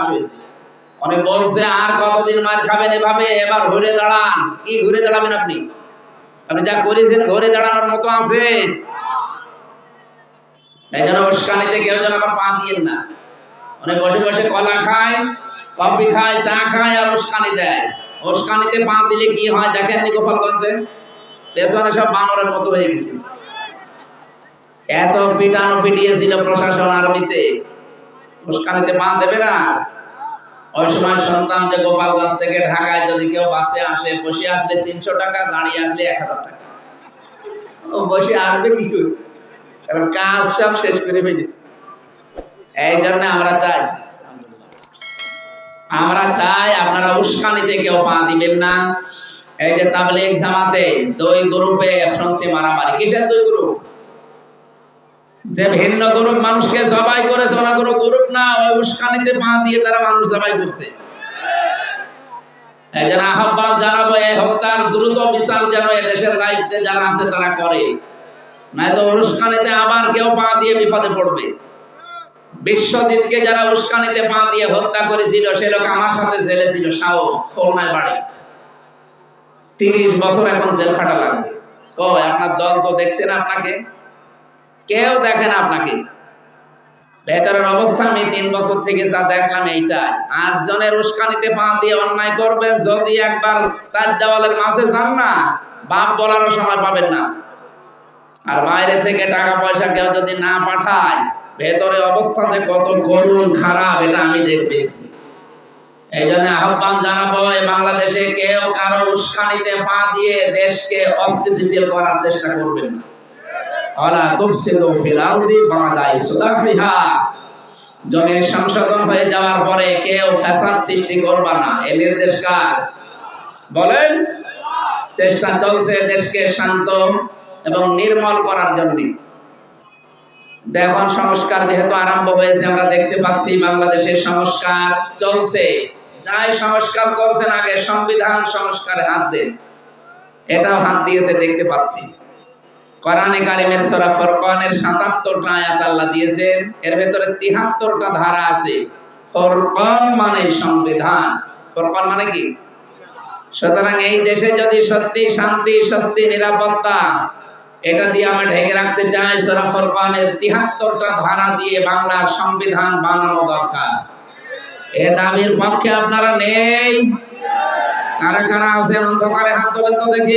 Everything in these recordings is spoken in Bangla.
ফাঁস হয়েছে। অনেক বলছে, আর কতদিন মার খাবেন এভাবে? এবার ঘুরে দাঁড়ান। কি ঘুরে দাঁড়াবেন আপনি? আপনি যা করেছেন ঘুরে দাঁড়ানোর মতো আছে। কেউ যেন পা দিয়েন না। অনেক বসে বসে কলা খায়, কফি খায়, চা খায় আর উস্কানি দেয়। উস্কানিতে পা দিলে কি হয় দেখেননি গোপালগঞ্জে? পেছনে সব বানরের মতো হয়ে গেছিল এত পিটানো পিটিয়েছিল প্রশাসন আর্মিতে। উস্কানিতে পা দেবে না? ওই সময় শুনতাম যে গোপালগঞ্জ থেকে ঢাকায় যদি কেউ বাসে আসে, বসে আসলে তিনশো টাকা, দাঁড়িয়ে আসলে এক হাজার টাকা। বসে আসবে কি করে? কারণ কাজ সব শেষ করে ফেলেছি। এই জন্য আমরা চাই আমরা চাই আপনারা উস্কানিতে কেউ পা দিবেন না। এই যে তাবলিগ জামাতে দুই গ্রুপে শুনছি মারামারি। কিসের দুই গ্রুপ? যে ভিন্ন গ্রুপ মানুষকে জবাই করেছে ওরা কোনো গ্রুপ না, ওই উস্কানিতে পা দিয়ে তারা মানুষ জবাই করছে। জন্য আহ্বান জানাব, এই হত্যার দ্রুত বিচার যেন দেশের দায়িত্বে যারা আছে, তারা করে। নয়তো উস্কানিতে আবার কেউ পা দিয়ে বিপদে পড়বে। বিশ্বজিৎকে যারা উস্কানিতে পা দিয়ে হত্যা করেছিল, সে লোক আমার সাথে জেলে ছিল সাও খুলনায় বাড়ি। তিরিশ বছর এখন জেল খাটা লাগবে। ও আপনার দল তো দেখছে না আপনাকে? কেউ দেখে না আপনাকে। ভেতরের অবস্থা আমি তিন বছর থেকে যা দেখলাম এইটাই। আট জনের উস্কানিতে পা দিয়ে অন্যায় করবেন, যদি একবার চার দেওয়ালের মাঝে যান না, বাপ বলারও সময় পাবেন না। আর বাইরে থেকে টাকা পয়সা কেউ যদি না পাঠায়, ভেতরে অবস্থা যে কত করুণ খারাপ, এটা আমি দেখতেছি এই জন্য আহ্বান জানাব বাংলাদেশে কেউ কারও উস্কানিতে পা দিয়ে দেশকে অস্থিতিশীল করার চেষ্টা করবেন না। সংশোধন হয়ে যাওয়ার পরে কেউ সৃষ্টি করবা না। এ নির্দেশ বলেন, চেষ্টা চলছে দেশকে শান্ত এবং নির্মল করার জন্য। দেখুন, সংস্কার যেহেতু আরম্ভ হয়েছে, আমরা দেখতে পাচ্ছি বাংলাদেশের সংস্কার চলছে। যাই সংস্কার করছেন আগে সংবিধান সংস্কারে হাত দেন। এটাও হাত দিয়েছে, দেখতে পাচ্ছি। কোরআনে কারিমের সূরা ফুরকানের 77টা আয়াত আল্লাহ দিয়েছেন। এর ভেতরে 73টা ধারা আছে। ফুরকান মানে সংবিধান। ফুরকান মানে কি? সুতরাং এই দেশে যদি সত্যি, শান্তি, স্বস্তি, নিরাপত্তা, এটা দিয়ে আমরা ঢেকে রাখতে চাই, সূরা ফুরকানের 73টা ধারা দিয়ে বাংলার সংবিধান বানানো দরকার। এ দাবির পক্ষে আপনারা নেই। কারা কারা আছে অন্ধকারে হাত দেখি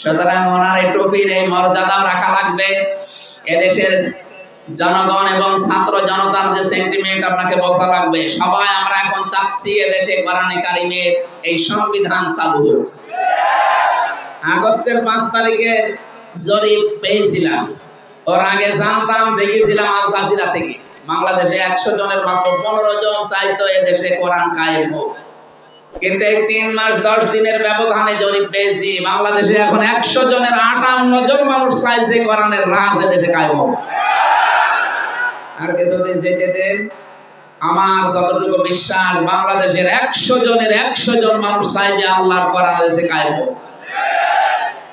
সুতরাং ওনার এই টুপির এই মর্যাদা রাখা লাগবে। এদেশের জনগণ এবং ছাত্র জনতার যে সেন্টিমেন্ট আপনাকে বসা লাগবে, সবাই আমরা এখন চাচ্ছি এদেশে কোরআনে কারিমের এই সংবিধান চালু হোক। আগস্টের পাঁচ তারিখে জরিপ পেয়েছিলাম। ওর আগে জানতাম, দেখেছিলাম আল জাজিরা থেকে। বাংলাদেশে একশো জনের মাত্র পনেরো জন চাইতো এদেশে কোরআন কায়েম হোক। কিন্তু এই তিন মাস, দশ দিনের ব্যবধানে জরিপ পেয়েছি বাংলাদেশে এখন একশো জনের আটান্ন জন মানুষ চাইছে রাজ কায়েম আর কিছুদিন যেতে দেন, আমার যতটুকু বিশ্বাস, বাংলাদেশের একশো জনের একশো জন মানুষ কায়েম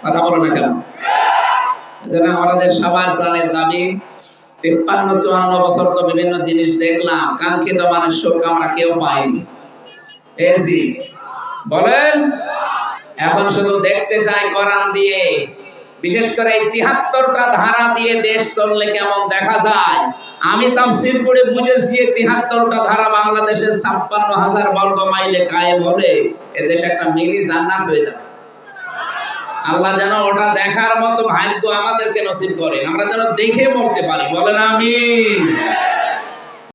কথা বলো না কেন? এজন্য আমাদের সবার প্রাণের দাবি, তিপ্পান্ন চুয়ান্ন বছর তো বিভিন্ন জিনিস দেখলাম, কাঙ্ক্ষিত মানুষ আমরা কেউ পাইনি। এজি বলেন, এখন শুধু দেখতে চাই কোরআন দিয়ে। বিশেষ করে এই তিহাত্তরটা ধারা দিয়ে দেশ চললে কেমন দেখা যায়? আমি তাফসির করে বুঝেছি তিহাত্তরটা ধারা বাংলাদেশের ছাপ্পান্ন হাজার বর্গ মাইলে কায়েম হলে এদেশ একটা মিলি জান্নাত হয়ে যাবে। আল্লাহ যেন ওটা দেখার মতো ভাগ্য আমাদেরকে নসিব করেন। আমরা যেন দেখে মরতে পারি। বলেন আমি